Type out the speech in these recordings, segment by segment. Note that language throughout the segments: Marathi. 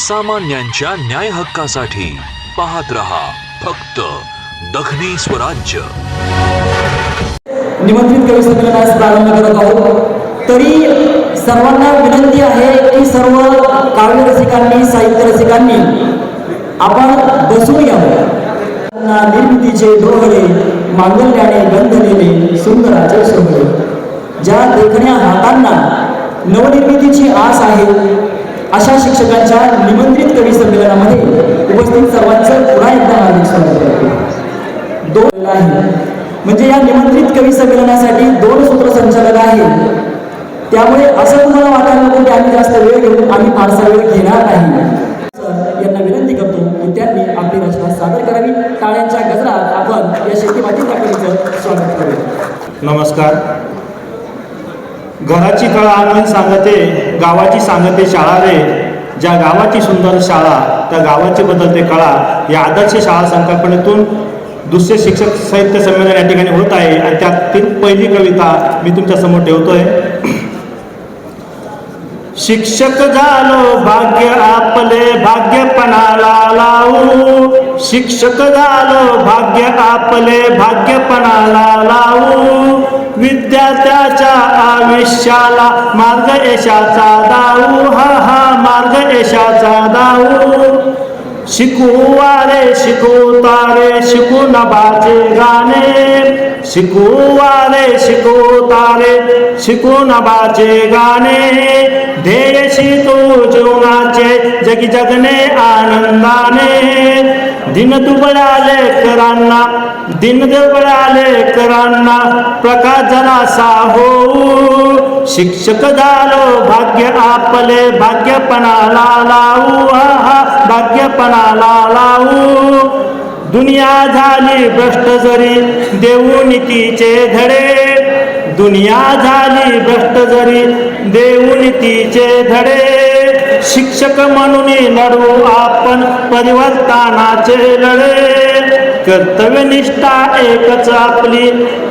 सामान्यांच्या न्याय हक्कासाठी पाहत रहा फक्त दखनी स्वराज्य. निमंत्रित कवी संमेलनास प्रारंभ करत आहोत. तरी सर्वांना विनंती आहे की सर्व काव्य रसिकांनी साहित्य रसिकांनी आपण बसून घ्यावं त्यांना निर्मितीचे डोहळे मांगल्याने गंधलेले सुंदराचे शोभले ज्या देखण्या हातांना नवनिर्मितीची आस आहे अशा शिक्षकांच्या निमंत्रित कवी संमेलनामध्ये उपस्थित सर्वांचं पुन्हा एकदा हार्दिक स्वागत दोन आहे. म्हणजे या निमंत्रित कवी संमेलनासाठी दोन सूत्रसंचालक आहेत. त्यामुळे असं तुम्हाला वाटायला नको की आम्ही जास्त वेळ घेऊन आम्ही फारसा वेळ घेणार नाही. सर यांना विनंती करतो की त्यांनी आपली रचना सादर करावी. टाळ्यांच्या गजरात आपण या शेती माती स्वागत करूया. नमस्कार. घराची कळा अंगण सांगते गावाची सांगते शाळा रे. ज्या गावाची सुंदर शाळा त्या गावाची बदलते कळा. या आदर्श शाळा संकल्पनेतून दुसरे शिक्षक साहित्य संमेलन या ठिकाणी होत आहे आणि त्यातील पहिली कविता मी तुमच्यासमोर ठेवतोय. शिक्षक झालो भाग्य आपले भाग्यपणाला शिक्षक झालो भाग्य आपले भाग्यपणाला लावू. विद्यार्थ्याच्या आयुष्याला मार्ग यशाचा दाऊ. हा हा मार्ग यशाचा दाऊ. शिकू वारे शिकू तारे शिकू नभाचे गाणे. शिकू वारे शिकू तारे शिकू नभाचे गाणे. ध्येयशी तू जीवनाचे जगी जगणे आनंदाने. दिन दुबळे आले करांना दिन दुबळे आले करांना प्रकाश जरासा हो शिक्षक झालो भाग्य आपले भाग्यपणाला लावू हा भाग्यपणाला लावू दुनिया झाली भ्रष्ट जरी देऊ नीतीचे धडे. दुनिया झाली भ्रष्ट जरी देऊ नीतीचे धडे. शिक्षक म्हणून लढू हो आपण. परिवर्तनाचे लढे. कर्तव्यनिष्ठा एकच आपली.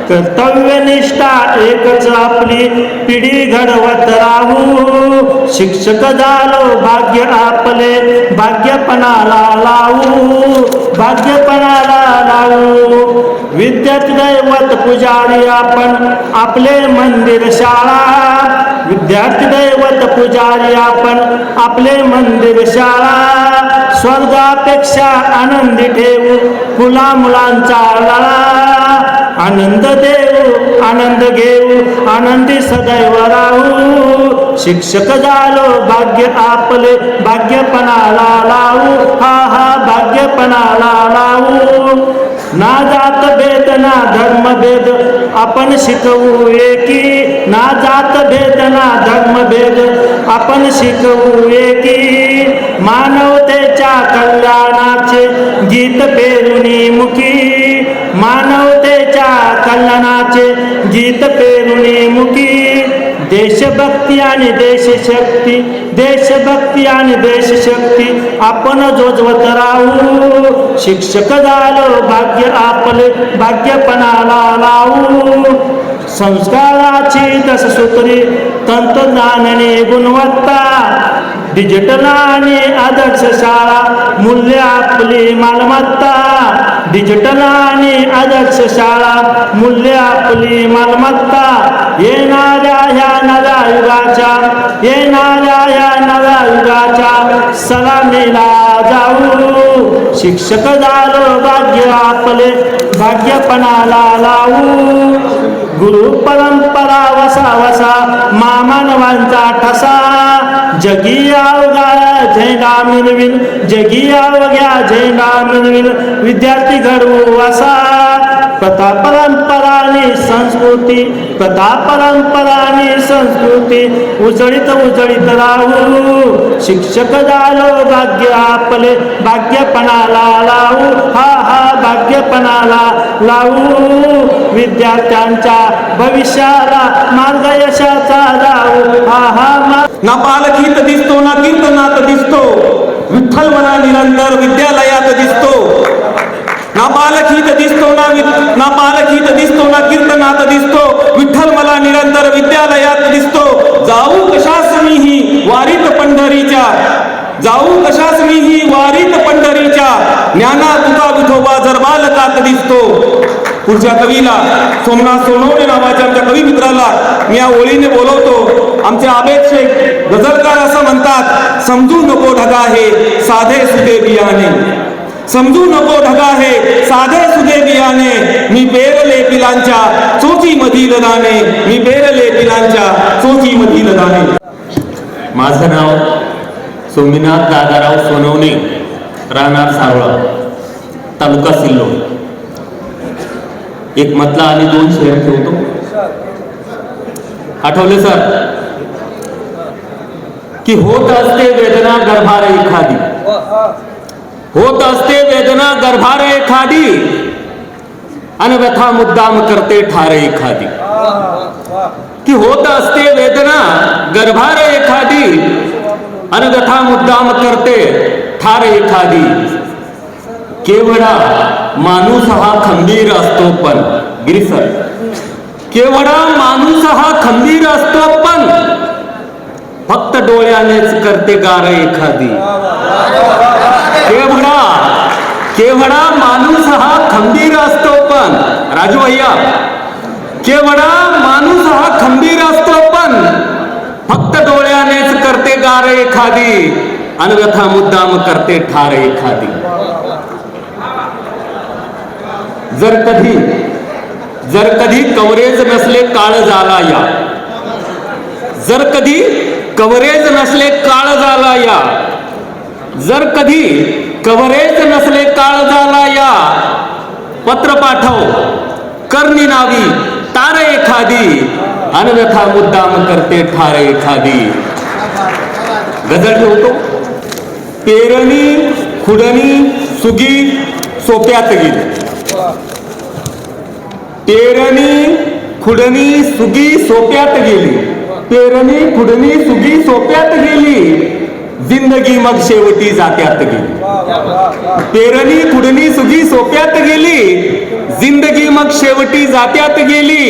कर्तव्यनिष्ठा एकच आपली. पिढी घडवत राहू. शिक्षक झालो भाग्य आपले. भाग्यपणाला लावू. भाग्यपणाला लावू. विद्यत दैवत पुजारी आपण. आपले मंदिर शाळा. विद्यार्थी दैवत पुजारी आपण आपले मंदिर शाळा स्वर्गापेक्षा आनंदी ठेवू. फुला मुलांचा लळा आनंद देऊ आनंद घेऊ आनंदी सदैव राहू. शिक्षक झालो भाग्य आपले भाग्यपणाला लावू. हा हा भाग्यपणाला लावू. ना जात भेदना धर्म भेद आपण शिकवू एकी. ना जात भेदना धर्म भेद आपण शिकवू एकी. मानवतेच्या कल्याणाचे गीत पेरुणी मुखी मानवतेच्या कल्याणाचे गीत पेरुणी मुखी देशभक्ती आणि देशशक्ती देशभक्ती आणि देशशक्ती आपण जोजवत राहू. शिक्षक झालो भाग्य आपले भाग्यपणाला लावू. संस्काराची दशसूत्री तंत्रज्ञानाने गुणवत्ता डिजिटल आणि आदर्श शाळा मूल्य आपली मालमत्ता. डिजिटल आणि आदर्श शाळा मूल्य आपली मालमत्ता. येणाऱ्या ह्या नव्या युगाच्या येणाऱ्या ह्या नव्या युगाच्या सलामीला जाऊ. शिक्षक झालो भाग्य आपले भाग्यपणाला लावू. गुरु परंपरा वसा वसा मामानवांचा ठसा. जगी अवघा झेंडा मिळविल जगी अवघ्या झेंडा मिळविल विद्यार्थी घडवू असा. परंपरा आणि संस्कृती कदा परंपरा आणि संस्कृती. उजळीत उजळीत राहू. शिक्षक झालो भाग्य आपले भाग्यपणाला लावू. हा हा भाग्यपणाला लावू. विद्यार्थ्यांच्या भविष्याला मार्ग यशाचा जाऊ हा हा ना पालखीत दिसतो ना कीर्तनात दिसतो. विठ्ठल म्हणा निरंतर विद्यालयात दिसतो. ना पालखीत दिसतो ना ना पालखीत दिसतो ना कीर्तनात दिसतो. विठ्ठल मला निरंतर विद्यालयात दिसतो. जाऊ कशास मीही वारीत पंढरीच्या. जाऊ कशास मी ही वारीत पंढरीच्या. ज्ञाना तुका विठोबा जर बालकात दिसतो. पुढच्या कवीला सोमनाथ सोनवणे नावाच्या आमच्या कवी मित्राला मी या ओळीने बोलवतो. आमचे आबेद शेख असं म्हणतात समजू नको ढगा हे साधे सुदे बियाणे. समजू नको ढगा हे साधे सुदे बियाणे. मी पेरले पिलांच्या चोची मधील दाणे. मी पेरले पिलांच्या चोची मधील दाणे. माझं नाव सोमीनाथ दादाराव सोनवणे राहणार सारोळा तालुका सिल्लोड. एक मतला आणि दोन शेअर ठेवतो. आठवले सर? की होत असते वेदना गर्भार एखादी. होत असते वेदना गर्भार एखादी आणि व्यथा मुद्दाम करते ठार एखादी. की होत असते वेदना गर्भार एखादी आणि व्यथा मुद्दाम करते ठार एखादी. केवडा माणूस हा खंबीर असतो पण गिरीसर. केवडा माणूस हा खंबीर असतो पण फक्त डोळ्यानेच करते गार एखादी. केवढा केवढा माणूस हा खंबीर असतो पण राजू भैया केवढा माणूस हा खंबीर असतो पण फक्त डोळ्यानेच करते गार एखादी अनव्यथा मुद्दाम करते ठार एखादी. जर कधी जर कधी कवरेज नसले काळ झाला या. जर कधी कव्हरेज नसले काळ झाला या. जर कधी कव्हरेज नसले काळ झाला या पत्र पाठव. करणी नावी तार एखादी. अन्यथा मुद्दाम करते ठार एखादी. गजल ठेवतो. पेरणी खुडणी सुगी सोप्यात गेली पेरणी खुडणी सुगी सोप्यात गेली. पेरणी खुडणी सुगी सोप्यात गेली. जिंदगी मग शेवटी जात्यात गेली. पेरणी खुडणी सुगी सोप्यात गेली. जिंदगी मग शेवटी जात्यात गेली.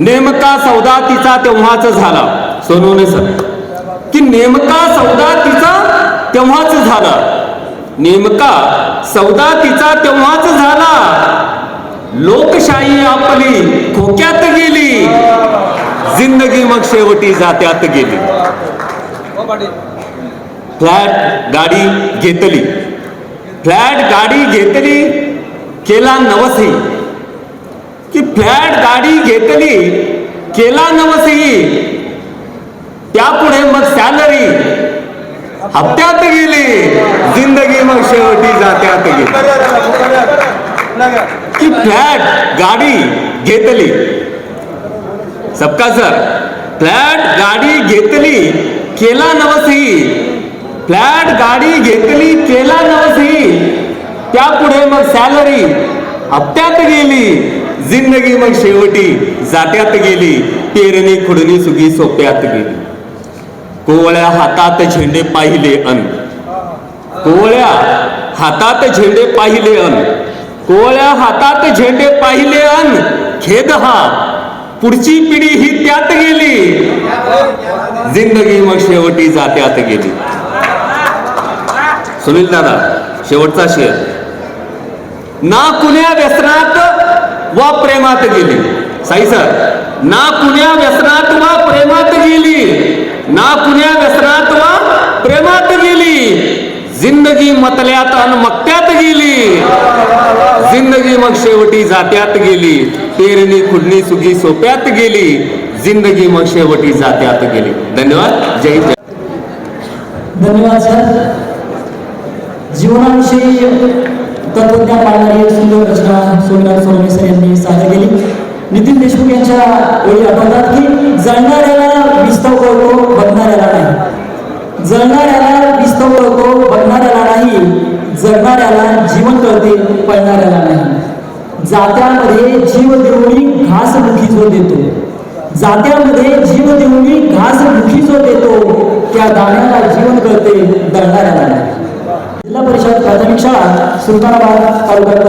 नेमका सौदा तिचा तेव्हाच झाला. सोनवणे सर की नेमका सौदा तिचा तेव्हाच झाला. नेमका सौदा तिचा तेव्हाच झाला. लोकशाही आपली खोक्यात गेली. जिंदगी मग शेवटी जात्यात गेली. फ्लॅट गाडी घेतली. फ्लॅट गाडी घेतली केला नवसही. की फ्लॅट गाडी घेतली केला नवसही. त्यापुढे मग सॅलरी हप्त्यात गेली. जिंदगी मग शेवटी जात्यात गेली. की फ्लॅट गाडी घेतली. सबका सर। फ्लॅट गाडी घेतली केला नवसही. फ्लॅट गाडी घेतली केला नवसही. त्यापुढे मग सॅलरी हप्त्यात गेली जिंदगी मग शेवटी जात्यात गेली. पेरणी खुडणी सुगी सोप्यात गेली. कोवळ्या हातात झेंडे पाहिले अन. कोवळ्या हातात झेंडे पाहिले अन. कोवळ्या हातात झेंडे पाहिले अन. खेद हा पुढची पिढी ही त्यात गेली. जिंदगी मग शेवटी जात्यात गेली. सुनील दादा शेवटचा शेर. ना कुण्या व्यसनात वा प्रेमात गेली. साई सर ना कुण्या व्यसनात वा प्रेमात गेली. ना कुण्या व्यसनात वा प्रेमात गेली. जिंदगी मतल्यात अन मक्त्यात गेली. शेवटी जात्यात गेली. पेरणी खुडणी सुगी सोप्यात गेली. जिंदगी मग शेवटी जात्यात गेली. धन्यवाद. जय जय. धन्यवाद सर जीवनाविषयी तत्वज्ञान पाळणारी सुंदर रचना सोमनाथ सोनवणे सर यांनी सादर केली. नितीन देशमुख यांच्या ओळी आठवतात की जळणाऱ्याला विस्तव कळतो बघणाऱ्याला नाही. जळणाऱ्याला विस्तव कळतो बघणाऱ्याला नाही. जगणाऱ्याला जीवन कळते पळणाऱ्याला नाही. जात्यामध्ये जीव देऊनी घास मुखी जो देतो. जात्यामध्ये जीव देऊनी घास मुखी जो देतो. त्या दाण्याला जीवन कळते दळणाऱ्याला जिल्हा परिषद प्राथमिक शाळा सुलतानाबाद तालुक्यात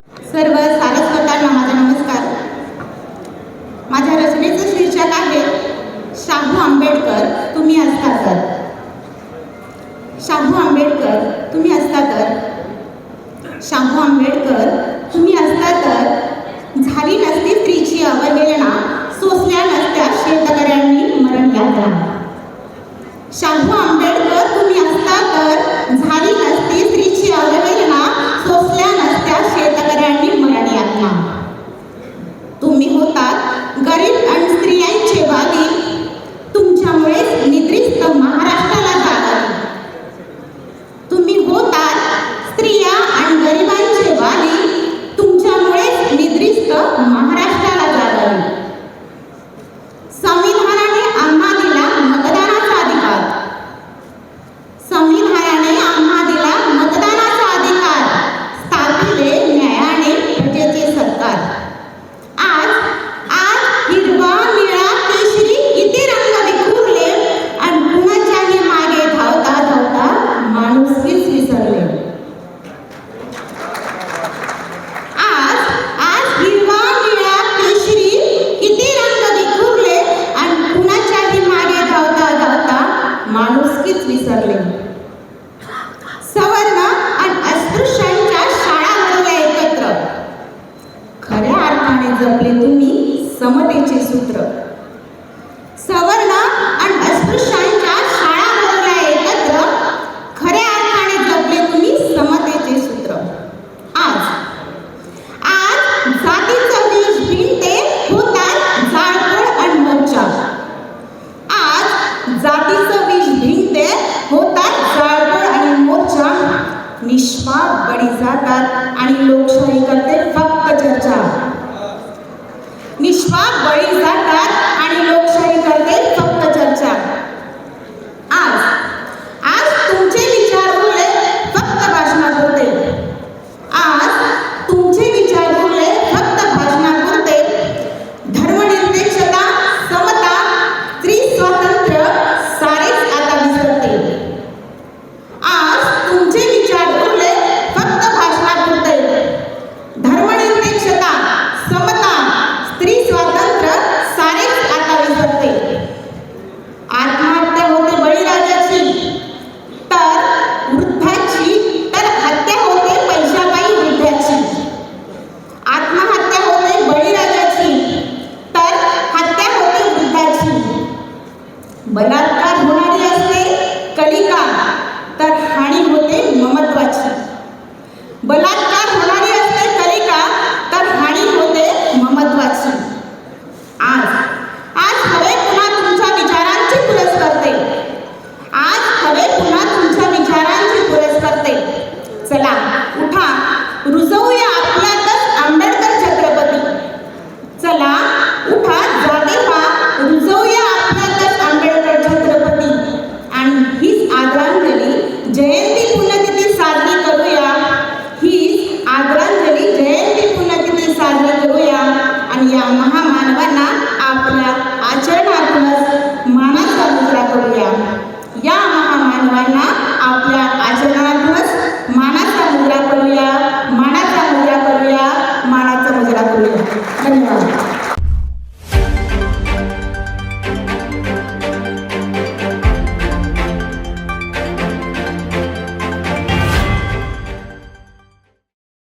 नसकीच विसरले. सवर्ण आणि अस्पृश्यांच्या शाळा भरल्या एकत्र. खऱ्या अर्थाने जपले तुम्ही समतेचे सूत्र.